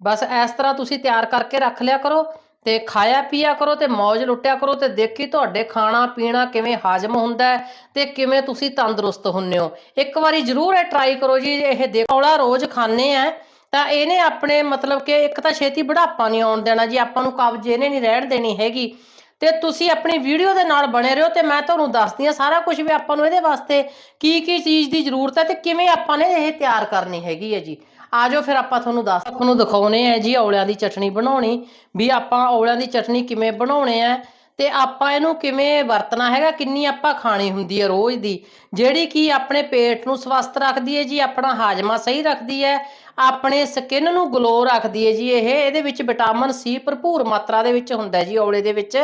ਬਸ ਇਸ ਤਰ੍ਹਾਂ ਤੁਸੀਂ ਤਿਆਰ ਕਰਕੇ ਰੱਖ ਲਿਆ ਕਰੋ ਤੇ ਖਾਇਆ ਪੀਆ ਕਰੋ ਤੇ ਮौज ਲੁੱਟਿਆ ਕਰੋ ਤੇ ਦੇਖੀ ਤੁਹਾਡੇ ਖਾਣਾ ਪੀਣਾ ਕਿਵੇਂ ਹਾਜ਼ਮ ਹੁੰਦਾ ਹੈ ਤੇ ਕਿਵੇਂ ਤੁਸੀਂ ਤੰਦਰੁਸਤ ਹੁੰਨੇ ਹੋ। ਇੱਕ ਵਾਰੀ ਜ਼ਰੂਰ ਇਹ ਟਰਾਈ ਕਰੋ ਜੀ, ਇਹ ਦੇਖੌਲਾ ਰੋਜ਼ ਖਾਣੇ ਆ, ਤਾਂ ਇਹਨੇ ਆਪਣੇ ਮਤਲਬ ਕਿ ਇੱਕ ਤਾਂ ਛੇਤੀ ਬੁਢਾਪਾ ਨਹੀਂ ਆਉਣ ਦੇਣਾ ਜੀ, ਆਪਾਂ ਨੂੰ ਕਬਜ਼ ਇਹਨੇ ਨਹੀਂ ਰਹਿਣ ਦੇਣੀ ਹੈਗੀ। ਤੇ ਤੁਸੀਂ ਆਪਣੀ ਵੀਡੀਓ ਦੇ ਨਾਲ ਬਣੇ ਰਹੋ ਤੇ ਮੈਂ ਤੁਹਾਨੂੰ ਦੱਸਦੀ ਆ ਸਾਰਾ ਕੁਝ ਵੀ ਆਪਾਂ ਨੂੰ ਇਹਦੇ ਵਾਸਤੇ ਕੀ ਕੀ ਚੀਜ਼ ਦੀ ਜ਼ਰੂਰਤ ਹੈ ਤੇ ਕਿਵੇਂ ਆਪਾਂ ਨੇ ਇਹ ਤਿਆਰ ਕਰਨੀ ਹੈਗੀ ਹੈ ਜੀ। ਆ ਜਾਓ ਫਿਰ ਆਪਾਂ ਤੁਹਾਨੂੰ ਦੱਸ, ਤੁਹਾਨੂੰ ਦਿਖਾਉਨੇ ਆ ਜੀ ਔਲਿਆਂ ਦੀ ਚਟਣੀ ਬਣਾਉਣੀ, ਵੀ ਆਪਾਂ ਔਲਿਆਂ ਦੀ ਚਟਣੀ ਕਿਵੇਂ ਬਣਾਉਣੇ ਆ, ਤੇ ਆਪਾਂ ਇਹਨੂੰ ਕਿਵੇਂ ਵਰਤਣਾ ਹੈਗਾ, ਕਿੰਨੀ ਆਪਾਂ ਖਾਣੀ ਹੁੰਦੀ ਹੈ ਰੋਜ਼ ਦੀ। ਜਿਹੜੀ ਕਿ ਆਪਣੇ ਪੇਟ ਨੂੰ ਸਵਸਥ ਰੱਖਦੀ ਹੈ ਜੀ, ਆਪਣਾ ਹਾਜ਼ਮਾ ਸਹੀ ਰੱਖਦੀ ਹੈ ਆਪਣੇ ਸਕਿਨ ਨੂੰ ਗਲੋ ਰੱਖਦੀ ਹੈ ਜੀ ਇਹ, ਇਹਦੇ ਵਿੱਚ ਵਿਟਾਮਿਨ ਸੀ ਭਰਪੂਰ ਮਾਤਰਾ ਦੇ ਵਿੱਚ ਹੁੰਦਾ ਜੀ ਔਲੇ ਦੇ ਵਿੱਚ,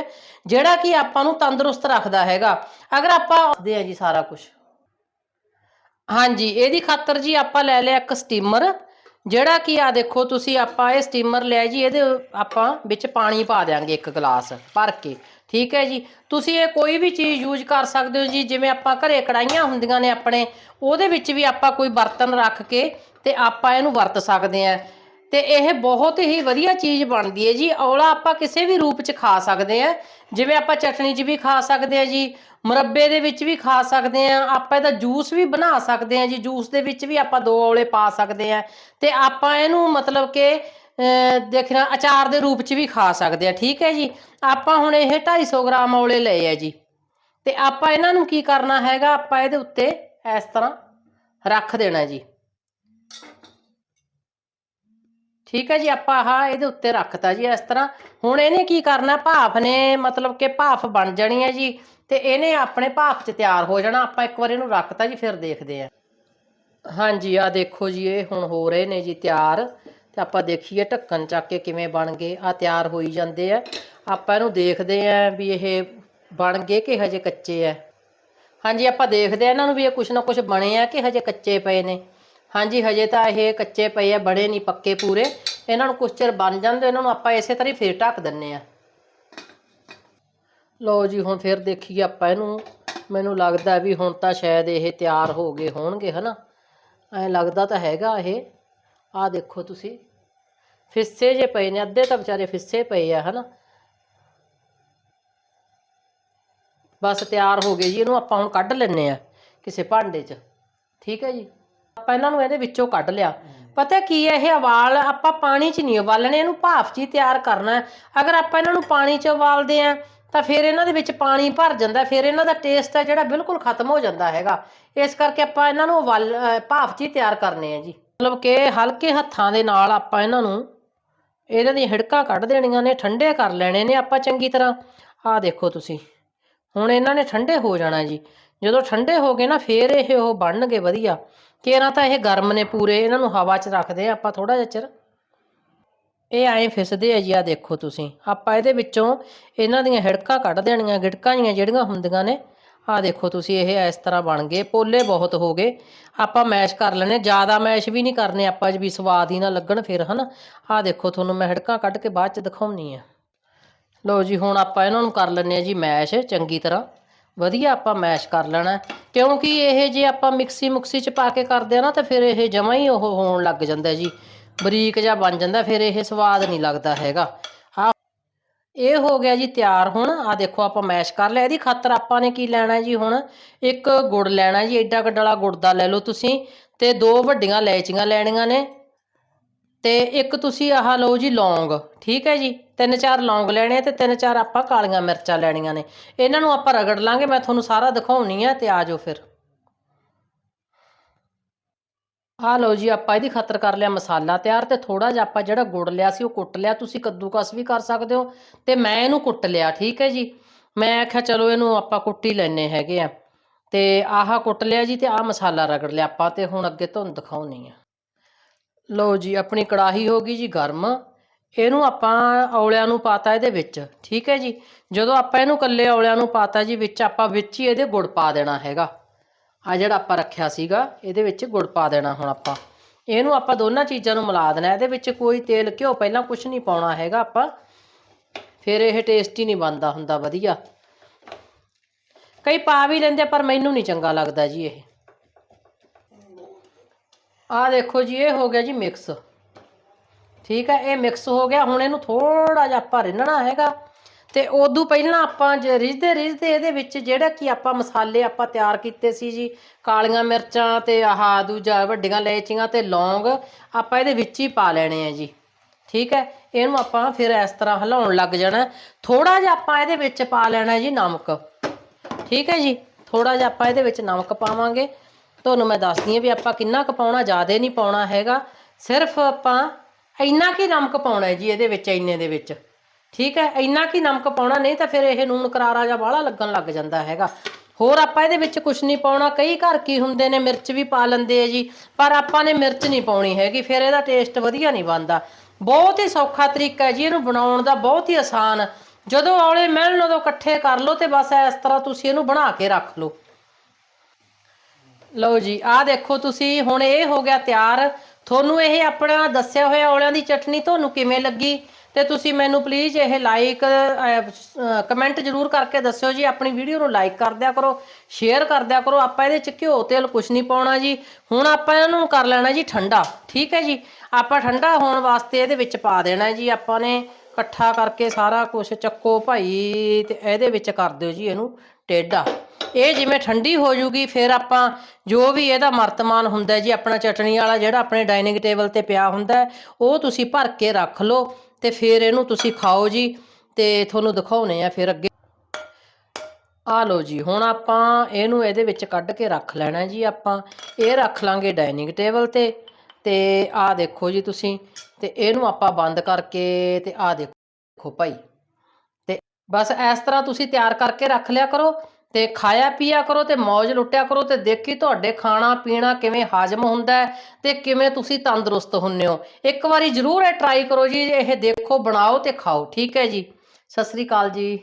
ਜਿਹੜਾ ਕਿ ਆਪਾਂ ਨੂੰ ਤੰਦਰੁਸਤ ਰੱਖਦਾ ਹੈਗਾ। ਅਗਰ ਆਪਾਂ ਦੇ ਆ ਜੀ ਸਾਰਾ ਕੁਝ ਹਾਂਜੀ, ਇਹਦੀ ਖਾਤਰ ਜੀ ਆਪਾਂ ਲੈ ਲਿਆ ਇੱਕ ਸਟੀਮਰ ਜਿਹੜਾ ਕਿ ਆ ਦੇਖੋ, ਤੁਸੀਂ ਆਪਾਂ ਇਹ ਸਟੀਮਰ ਲਿਆ ਜੀ, ਇਹਦੇ ਆਪਾਂ ਵਿੱਚ ਪਾਣੀ ਪਾ ਦਿਆਂਗੇ ਇੱਕ ਗਲਾਸ ਭਰ ਕੇ, ਠੀਕ ਹੈ ਜੀ? ਤੁਸੀਂ ਇਹ ਕੋਈ ਵੀ ਚੀਜ਼ ਯੂਜ਼ ਕਰ ਸਕਦੇ ਹੋ ਜੀ, ਜਿਵੇਂ ਆਪਾਂ ਘਰੇ ਕੜਾਈਆਂ ਹੁੰਦੀਆਂ ਨੇ ਆਪਣੇ, ਉਹਦੇ ਵਿੱਚ ਵੀ ਆਪਾਂ ਕੋਈ ਬਰਤਨ ਰੱਖ ਕੇ ਤੇ ਆਪਾਂ ਇਹਨੂੰ ਵਰਤ ਸਕਦੇ ਆ ਤੇ ਇਹ ਬਹੁਤ ਹੀ ਵਧੀਆ ਚੀਜ਼ ਬਣਦੀ ਹੈ ਜੀ। ਔਲਾ ਆਪਾਂ ਕਿਸੇ ਵੀ ਰੂਪ 'ਚ ਖਾ ਸਕਦੇ ਆ ਜਿਵੇਂ ਆਪਾਂ ਚਟਣੀ 'ਚ ਵੀ ਖਾ ਸਕਦੇ ਆ ਜੀ, ਮੁਰੱਬੇ ਦੇ ਵਿੱਚ ਵੀ ਖਾ ਸਕਦੇ ਆ ਆਪਾਂ ਇਹਦਾ ਜੂਸ ਵੀ ਬਣਾ ਸਕਦੇ ਆ ਜੀ। ਜੂਸ ਦੇ ਵਿੱਚ ਵੀ ਆਪਾਂ ਦੋ ਔਲੇ ਪਾ ਸਕਦੇ ਆ ਤੇ ਆਪਾਂ ਇਹਨੂੰ ਮਤਲਬ ਕਿ ਦੇਖਣਾ ਅਚਾਰ ਦੇ ਰੂਪ 'ਚ ਵੀ ਖਾ ਸਕਦੇ ਆ ਠੀਕ ਹੈ ਜੀ? ਆਪਾਂ ਹੁਣ ਇਹ 250 ਗ੍ਰਾਮ ਔਲੇ ਲਏ ਆ ਜੀ। ਤੇ ਆਪਾਂ ਇਹਨਾਂ ਨੂੰ ਕੀ ਕਰਨਾ ਹੈਗਾ? ਆਪਾਂ ਇਹਦੇ ਉੱਤੇ ਇਸ ਤਰ੍ਹਾਂ ਰੱਖ ਦੇਣਾ ਜੀ। ਠੀਕ ਹੈ ਜੀ, ਆਪਾਂ ਆਹ ਇਹਦੇ ਉੱਤੇ ਰੱਖਤਾ ਜੀ ਇਸ ਤਰ੍ਹਾਂ। ਹੁਣ ਇਹਨੇ ਕੀ ਕਰਨਾ, ਭਾਫ ਨੇ ਮਤਲਬ ਕਿ ਭਾਫ ਬਣ ਜਾਣੀ ਹੈ ਜੀ ਤੇ ਇਹਨੇ ਆਪਣੇ ਭਾਫ 'ਚ ਤਿਆਰ ਹੋ ਜਾਣਾ। ਆਪਾਂ ਇੱਕ ਵਾਰ ਇਹਨੂੰ ਰੱਖਤਾ ਜੀ, ਫਿਰ ਦੇਖਦੇ ਆਂ ਹਾਂਜੀ ਆ ਦੇਖੋ ਜੀ, ਇਹ ਹੁਣ ਹੋ ਰਹੇ ਨੇ ਜੀ ਤਿਆਰ ਤੇ ਆਪਾਂ ਦੇਖੀਏ ਢੱਕਣ ਚੱਕ ਕੇ ਕਿਵੇਂ ਬਣ ਗਏ। ਆ ਤਿਆਰ ਹੋਈ ਜਾਂਦੇ ਆ। ਆਪਾਂ ਇਹਨੂੰ ਦੇਖਦੇ ਆਂ ਵੀ ਇਹ ਬਣ ਗਏ ਕਿ ਹਜੇ ਕੱਚੇ ਆ। ਹਾਂਜੀ, ਆਪਾਂ ਦੇਖਦੇ ਆ ਇਹਨਾਂ ਨੂੰ ਵੀ ਇਹ ਕੁਛ ਨਾ ਕੁਛ ਬਣੇ ਆ ਕਿ ਹਜੇ ਕੱਚੇ ਪਏ ਨੇ। ਹਾਂਜੀ, ਹਜੇ ਤਾਂ ਇਹ ਕੱਚੇ ਪਏ ਆ ਬੜੇ ਨਹੀਂ ਪੱਕੇ ਪੂਰੇ। ਇਹਨਾਂ ਨੂੰ ਕੁਛ ਚਿਰ ਬਣ ਜਾਂਦੇ, ਇਹਨਾਂ ਨੂੰ ਆਪਾਂ ਇਸੇ ਤਰ੍ਹਾਂ ਹੀ ਫੇਰ ਢੱਕ ਦਿੰਨੇ ਆ ਲਓ ਜੀ, ਹੁਣ ਫਿਰ ਦੇਖੀਏ ਆਪਾਂ ਇਹਨੂੰ। ਮੈਨੂੰ ਲੱਗਦਾ ਵੀ ਹੁਣ ਤਾਂ ਸ਼ਾਇਦ ਇਹ ਤਿਆਰ ਹੋ ਗਏ ਹੋਣਗੇ, ਹਨਾ? ਐਂ ਲੱਗਦਾ ਤਾਂ ਹੈਗਾ ਇਹ। ਆਹ ਦੇਖੋ ਤੁਸੀਂ। ਫਿੱਸੇ ਜੇ ਪਏ ਨੇ, ਅੱਧੇ ਤਾਂ ਵਿਚਾਰੇ ਫਿੱਸੇ ਪਏ ਆ, ਹਨਾ? ਬਸ ਤਿਆਰ ਹੋ ਗਏ ਜੀ, ਇਹਨੂੰ ਆਪਾਂ ਹੁਣ ਕੱਢ ਲੈਣੇ ਆ ਕਿਸੇ ਭਾਂਡੇ 'ਚ। ਠੀਕ ਹੈ ਜੀ? ਆਪਾਂ ਇਹਨਾਂ ਨੂੰ ਇਹਦੇ ਵਿੱਚੋਂ ਕੱਢ ਲਿਆ। ਪਤਾ ਕੀ ਹੈ, ਇਹ ਉਬਾਲ ਆਪਾਂ ਪਾਣੀ 'ਚ ਨਹੀਂ ਉਬਾਲਣੇ, ਇਹਨੂੰ ਭਾਫ 'ਚ ਹੀ ਤਿਆਰ ਕਰਨਾ ਅਗਰ ਆਪਾਂ ਇਹਨਾਂ ਨੂੰ ਪਾਣੀ 'ਚ ਉਬਾਲਦੇ ਆ ਤਾਂ ਫਿਰ ਇਹਨਾਂ ਦੇ ਵਿੱਚ ਪਾਣੀ ਭਰ ਜਾਂਦਾ ਫਿਰ ਇਹਨਾਂ ਦਾ ਟੇਸਟ ਹੈ ਜਿਹੜਾ ਬਿਲਕੁਲ ਖਤਮ ਹੋ ਜਾਂਦਾ ਹੈਗਾ। ਇਸ ਕਰਕੇ ਆਪਾਂ ਇਹਨਾਂ ਨੂੰ ਉਬਾਲ, ਅਹ, ਭਾਫ 'ਚ ਹੀ ਤਿਆਰ ਕਰਨੇ ਆ ਜੀ। ਮਤਲਬ ਕਿ ਹਲਕੇ ਹੱਥਾਂ ਦੇ ਨਾਲ ਆਪਾਂ ਇਹਨਾਂ ਨੂੰ ਇਹਨਾਂ ਦੀਆਂ ਹਿੜਕਾਂ ਕੱਢ ਦੇਣੀਆਂ ਨੇ, ਠੰਡੇ ਕਰ ਲੈਣੇ ਨੇ ਆਪਾਂ ਚੰਗੀ ਤਰ੍ਹਾਂ। ਆਹ ਦੇਖੋ ਤੁਸੀਂ, ਹੁਣ ਇਹਨਾਂ ਨੇ ਠੰਡੇ ਹੋ ਜਾਣਾ ਜੀ। ਜਦੋਂ ਠੰਡੇ ਹੋ ਗਏ ਨਾ, ਫੇਰ ਇਹ ਉਹ ਬਣਨਗੇ ਵਧੀਆ। ਕੇਰਾਂ ਤਾਂ ਇਹ ਗਰਮ ਨੇ ਪੂਰੇ, ਇਹਨਾਂ ਨੂੰ ਹਵਾ 'ਚ ਰੱਖਦੇ ਆ ਆਪਾਂ ਥੋੜਾ ਜਿਹਾ ਚਿਰ। ਇਹ ਐਂ ਫਿਸਦੇ ਆ ਜੀ ਆ ਦੇਖੋ ਤੁਸੀਂ। ਆਪਾਂ ਇਹਦੇ ਵਿੱਚੋਂ ਇਹਨਾਂ ਦੀਆਂ ਹਿੜਕਾਂ ਕੱਢ ਦੇਣੀਆਂ, ਗਿੜਕਾਂ ਜੀਆਂ ਜਿਹੜੀਆਂ ਹੁੰਦੀਆਂ ਨੇ। ਆ ਦੇਖੋ ਤੁਸੀਂ, ਇਹ ਇਸ ਤਰ੍ਹਾਂ ਬਣ ਗਏ। ਪੋਲੇ ਬਹੁਤ ਹੋ ਗਏ। ਆਪਾਂ ਮੈਸ਼ ਕਰ ਲੈਣੇ ਜ਼ਿਆਦਾ ਮੈਸ਼ ਵੀ ਨਹੀਂ ਕਰਨੇ ਆਪਾਂ ਜੀ ਵੀ ਸਵਾਦ ਹੀ ਨਾ ਲੱਗਣ ਫਿਰ, ਹਨਾ? ਆ ਦੇਖੋ, ਤੁਹਾਨੂੰ ਮੈਂ ਹਿੜਕਾਂ ਕੱਢ ਕੇ ਬਾਅਦ ਚ ਦਿਖਾਉਣੀ ਆ। ਲਓ ਜੀ, ਹੁਣ ਆਪਾਂ ਇਹਨਾਂ ਨੂੰ ਕਰ ਲੈਂਦੇ ਆ ਜੀ ਮੈਸ਼ ਚੰਗੀ ਤਰ੍ਹਾਂ। ਵਧੀਆ ਆਪਾਂ ਮੈਸ਼ ਕਰ ਲੈਣਾ। ਕਿਉਂਕਿ ਇਹ ਜੇ ਆਪਾਂ ਮਿਕਸੀ ਮੁਕਸੀ ਚ ਪਾ ਕੇ ਕਰਦੇ ਆ ਨਾ, ਤਾਂ ਫਿਰ ਇਹ ਜਮਾਂ ਹੀ ਉਹ ਹੋਣ ਲੱਗ ਜਾਂਦਾ ਜੀ। ਬਰੀਕ ਜਿਹਾ ਬਣ ਜਾਂਦਾ, ਫਿਰ ਇਹ ਸਵਾਦ ਨਹੀਂ ਲੱਗਦਾ ਹੈਗਾ। ਆ ਇਹ ਹੋ ਗਿਆ ਜੀ ਤਿਆਰ ਹੁਣ। ਆ ਦੇਖੋ, ਆਪਾਂ ਮੈਸ਼ ਕਰ ਲਿਆ। ਇਹਦੀ ਖਾਤਰ ਆਪਾਂ ਨੇ ਕੀ ਲੈਣਾ ਜੀ ਹੁਣ? ਇੱਕ ਗੁੜ ਲੈਣਾ ਜੀ। ਐਡਾ ਗੱਡਲਾ ਗੁੜ ਦਾ ਲੈ ਲਓ ਤੁਸੀਂ। ਤੇ ਦੋ ਵੱਡੀਆਂ ਇਲਾਇਚੀਆਂ ਲੈਣੀਆਂ ਨੇ। ਤੇ ਇੱਕ ਤੁਸੀਂ ਆਹ ਲਓ ਜੀ ਲੌਂਗ, ਠੀਕ ਹੈ ਜੀ? ਤਿੰਨ ਚਾਰ ਲੌਂਗ ਲੈਣੇ ਆ ਤੇ ਤਿੰਨ ਚਾਰ ਆਪਾਂ ਕਾਲੀਆਂ ਮਿਰਚਾਂ ਲੈਣੀਆਂ ਨੇ। ਇਹਨਾਂ ਨੂੰ ਆਪਾਂ ਰਗੜ ਲਾਂਗੇ, ਮੈਂ ਤੁਹਾਨੂੰ ਸਾਰਾ ਦਿਖਾਉਣੀ ਆ ਤੇ ਆ ਜਾਓ ਫਿਰ। ਆਹ ਲਓ ਜੀ, ਆਪਾਂ ਇਹਦੀ ਖਤਰ ਕਰ ਲਿਆ ਮਸਾਲਾ ਤਿਆਰ ਤੇ ਥੋੜਾ ਜਿਹਾ ਆਪਾਂ ਜਿਹੜਾ ਗੁੜ ਲਿਆ ਸੀ ਉਹ ਕੁੱਟ ਲਿਆ। ਤੁਸੀਂ ਕੱਦੂਕਸ ਵੀ ਕਰ ਸਕਦੇ ਹੋ ਤੇ ਮੈਂ ਇਹਨੂੰ ਕੁੱਟ ਲਿਆ, ਠੀਕ ਹੈ ਜੀ? ਮੈਂ ਆਖਿਆ ਚਲੋ ਇਹਨੂੰ ਆਪਾਂ ਕੁੱਟ ਹੀ ਲੈਣੇ ਹੈਗੇ ਆ। ਤੇ ਆਹ ਕੁੱਟ ਲਿਆ ਜੀ ਤੇ ਆਹ ਮਸਾਲਾ ਰਗੜ ਲਿਆ ਆਪਾਂ ਤੇ ਹੁਣ ਅੱਗੇ ਤੁਹਾਨੂੰ ਦਿਖਾਉਣੀ ਆ। ਲਓ ਜੀ, ਆਪਣੀ ਕੜਾਹੀ ਹੋ ਗਈ ਜੀ ਗਰਮ। ਇਹਨੂੰ ਆਪਾਂ ਔਲਿਆਂ ਨੂੰ ਪਾਤਾ ਇਹਦੇ ਵਿੱਚ, ਠੀਕ ਹੈ ਜੀ? ਜਦੋਂ ਆਪਾਂ ਇਹਨੂੰ ਕੱਲੇ ਔਲਿਆਂ ਨੂੰ ਪਾਤਾ ਜੀ, ਵਿੱਚ ਆਪਾਂ ਵਿੱਚ ਹੀ ਇਹਦੇ ਗੁੜ ਪਾ ਦੇਣਾ ਹੈਗਾ। ਆ ਜਿਹੜਾ ਆਪਾਂ ਰੱਖਿਆ ਸੀਗਾ, ਇਹਦੇ ਵਿੱਚ ਗੁੜ ਪਾ ਦੇਣਾ ਹੁਣ ਆਪਾਂ। ਇਹਨੂੰ ਆਪਾਂ ਦੋਨਾਂ ਚੀਜ਼ਾਂ ਨੂੰ ਮਿਲਾ ਦੇਣਾ, ਇਹਦੇ ਵਿੱਚ ਕੋਈ ਤੇਲ, ਘਿਓ ਪਹਿਲਾਂ ਕੁਝ ਨਹੀਂ ਪਾਉਣਾ ਹੈਗਾ ਆਪਾਂ। ਫਿਰ ਇਹ ਟੇਸਟੀ ਨਹੀਂ ਬਣਦਾ ਹੁੰਦਾ, ਵਧੀਆ। ਕਈ ਪਾ ਵੀ ਲੈਂਦੇ ਪਰ ਮੈਨੂੰ ਨਹੀਂ ਚੰਗਾ ਲੱਗਦਾ ਜੀ ਇਹ। ਆਹ ਦੇਖੋ ਜੀ, ਇਹ ਹੋ ਗਿਆ ਜੀ ਮਿਕਸ ਠੀਕ ਹੈ, ਇਹ ਮਿਕਸ ਹੋ ਗਿਆ। ਹੁਣ ਇਹਨੂੰ ਥੋੜਾ ਜਿਹਾ ਆਪਾਂ ਰਿੰਨਣਾ ਹੈਗਾ। ਤੇ ਉਦੋਂ ਪਹਿਲਾਂ ਆਪਾਂ ਜੇ ਰਿਝਦੇ ਰਿਝਦੇ ਇਹਦੇ ਵਿੱਚ ਜਿਹੜਾ ਕਿ ਆਪਾਂ ਮਸਾਲੇ ਆਪਾਂ ਤਿਆਰ ਕੀਤੇ ਸੀ ਜੀ, ਕਾਲੀਆਂ ਮਿਰਚਾਂ ਤੇ ਆਹ ਦੂਜਾ ਵੱਡੀਆਂ ਇਲਾਇਚੀਆਂ ਤੇ ਲੌਂਗ, ਆਪਾਂ ਇਹਦੇ ਵਿੱਚ ਹੀ ਪਾ ਲੈਣੇ ਆ ਜੀ। ਠੀਕ ਹੈ, ਇਹਨੂੰ ਆਪਾਂ ਫਿਰ ਇਸ ਤਰ੍ਹਾਂ ਹਿਲਾਉਣ ਲੱਗ ਜਾਣਾ। ਥੋੜਾ ਜਿਹਾ ਆਪਾਂ ਇਹਦੇ ਵਿੱਚ ਪਾ ਲੈਣਾ ਜੀ ਨਮਕ। ਠੀਕ ਹੈ ਜੀ ਥੋੜਾ ਜਿਹਾ ਆਪਾਂ ਇਹਦੇ ਵਿੱਚ ਨਮਕ ਪਾਵਾਂਗੇ। ਤੁਹਾਨੂੰ ਮੈਂ ਦੱਸਦੀ ਹਾਂ ਵੀ ਆਪਾਂ ਕਿੰਨਾ ਕੁ ਪਾਉਣਾ, ਜ਼ਿਆਦਾ ਨਹੀਂ ਪਾਉਣਾ ਹੈਗਾ। ਸਿਰਫ ਆਪਾਂ ਇੰਨਾ ਕੀ ਨਮਕ ਪਾਉਣਾ ਹੈ ਜੀ ਇਹਦੇ ਵਿੱਚ, ਇੰਨੇ ਦੇ ਵਿੱਚ। ਠੀਕ ਹੈ, ਇੰਨਾ ਕੀ ਨਮਕ ਪਾਉਣਾ, ਨਹੀਂ ਤਾਂ ਫਿਰ ਇਹ ਨੂਣ ਕਰਾਰਾ ਜਾਂ ਬਾਹਲਾ ਲੱਗਣ ਲੱਗ ਜਾਂਦਾ ਹੈਗਾ। ਹੋਰ ਆਪਾਂ ਇਹਦੇ ਵਿੱਚ ਕੁਝ ਨਹੀਂ ਪਾਉਣਾ, ਕਈ ਘਰ ਕੀ ਹੁੰਦੇ ਨੇ, ਮਿਰਚ ਵੀ ਪਾ ਲੈਂਦੇ ਆ ਜੀ, ਪਰ ਆਪਾਂ ਨੇ ਮਿਰਚ ਨਹੀਂ ਪਾਉਣੀ ਹੈਗੀ, ਫਿਰ ਇਹਦਾ ਟੇਸਟ ਵਧੀਆ ਨਹੀਂ ਬਣਦਾ। ਬਹੁਤ ਹੀ ਸੌਖਾ ਤਰੀਕਾ ਹੈ ਜੀ ਇਹਨੂੰ ਬਣਾਉਣ ਦਾ, ਬਹੁਤ ਹੀ ਆਸਾਨ। ਜਦੋਂ ਔਲੇ ਮਿਲਣ ਉਦੋਂ ਇਕੱਠੇ ਕਰ ਲਓ ਤੇ ਬਸ ਇਸ ਤਰ੍ਹਾਂ ਤੁਸੀਂ ਇਹਨੂੰ ਬਣਾ ਕੇ ਰੱਖ ਲਓ। ਲਓ ਜੀ, ਆਹ ਦੇਖੋ ਤੁਸੀਂ, ਹੁਣ ਇਹ ਹੋ ਗਿਆ ਤਿਆਰ। ਤੁਹਾਨੂੰ ਇਹ ਆਪਣਾ ਦੱਸਿਆ ਹੋਇਆ ਔਲਿਆਂ ਦੀ ਚਟਨੀ ਤੁਹਾਨੂੰ ਕਿਵੇਂ ਲੱਗੀ? ਤੇ ਤੁਸੀਂ ਮੈਨੂੰ ਪਲੀਜ਼ ਇਹ ਲਾਈਕ ਕਮੈਂਟ ਜਰੂਰ ਕਰਕੇ ਦੱਸਿਓ ਜੀ। ਆਪਣੀ ਵੀਡੀਓ ਨੂੰ ਲਾਈਕ ਕਰ ਦਿਆ ਕਰੋ ਸ਼ੇਅਰ ਕਰ ਦਿਆ ਕਰੋ। ਆਪਾਂ ਇਹਦੇ ਚ ਘਿਓ, ਤੇਲ ਕੁਝ ਨਹੀਂ ਪਾਉਣਾ ਜੀ। ਹੁਣ ਆਪਾਂ ਇਹਨੂੰ ਕਰ ਲੈਣਾ ਜੀ ਠੰਡਾ, ਠੀਕ ਹੈ ਜੀ? ਆਪਾਂ ਠੰਡਾ ਹੋਣ ਵਾਸਤੇ ਇਹਦੇ ਵਿੱਚ ਪਾ ਦੇਣਾ ਜੀ। ਆਪਾਂ ਨੇ ਇਕੱਠਾ ਕਰਕੇ ਸਾਰਾ ਕੁਝ ਚੱਕੋ ਭਾਈ, ਤੇ ਇਹਦੇ ਵਿੱਚ ਕਰ ਦਿਓ ਜੀ ਇਹਨੂੰ ਟੇਢਾ। ਇਹ ਜਿਵੇਂ ਠੰਡੀ ਹੋ ਜੂਗੀ, ਫਿਰ ਆਪਾਂ ਜੋ ਵੀ ਇਹਦਾ ਮਰਤਮਾਨ ਹੁੰਦਾ ਜੀ, ਆਪਣਾ ਚਟਣੀ ਵਾਲਾ ਜਿਹੜਾ ਆਪਣੇ ਡਾਈਨਿੰਗ ਟੇਬਲ ਤੇ ਪਿਆ ਹੁੰਦਾ, ਉਹ ਤੁਸੀਂ ਭਰ ਕੇ ਰੱਖ ਲਓ ਤੇ ਫਿਰ ਇਹਨੂੰ ਤੁਸੀਂ ਖਾਓ ਜੀ ਤੇ ਤੁਹਾਨੂੰ ਦਿਖਾਉਨੇ ਆ ਫਿਰ ਅੱਗੇ। ਆ ਲਓ ਜੀ, ਹੁਣ ਆਪਾਂ ਇਹਨੂੰ ਇਹਦੇ ਵਿੱਚ ਕੱਢ ਕੇ ਰੱਖ ਲੈਣਾ ਜੀ ਆਪਾਂ। ਇਹ ਰੱਖ ਲਾਂਗੇ ਡਾਈਨਿੰਗ ਟੇਬਲ ਤੇ ਤੇ ਆ ਦੇਖੋ ਜੀ ਤੁਸੀਂ ਤੇ ਇਹਨੂੰ ਆਪਾਂ ਬੰਦ ਕਰਕੇ ਤੇ ਆ ਦੇਖੋ ਭਾਈ। ਤੇ ਬਸ ਇਸ ਤਰ੍ਹਾਂ ਤੁਸੀਂ ਤਿਆਰ ਕਰਕੇ ਰੱਖ ਲਿਆ ਕਰੋ ਤੇ ਖਾਇਆ ਪੀਆ ਕਰੋ ਤੇ ਮौज ਲੁੱਟਿਆ ਕਰੋ ਤੇ ਦੇਖੀ ਤੁਹਾਡੇ ਖਾਣਾ ਪੀਣਾ ਕਿਵੇਂ ਹਾਜ਼ਮ ਹੁੰਦਾ ਹੈ ਤੇ ਕਿਵੇਂ ਤੁਸੀਂ ਤੰਦਰੁਸਤ ਹੁੰਨੇ ਹੋ। ਇੱਕ ਵਾਰੀ ਜ਼ਰੂਰ ਇਹ ਟਰਾਈ ਕਰੋ ਜੀ, ਇਹ ਦੇਖੋ, ਬਣਾਓ ਤੇ ਖਾਓ। ਠੀਕ ਹੈ ਜੀ। ਸਤਿ ਸ੍ਰੀ ਅਕਾਲ ਜੀ।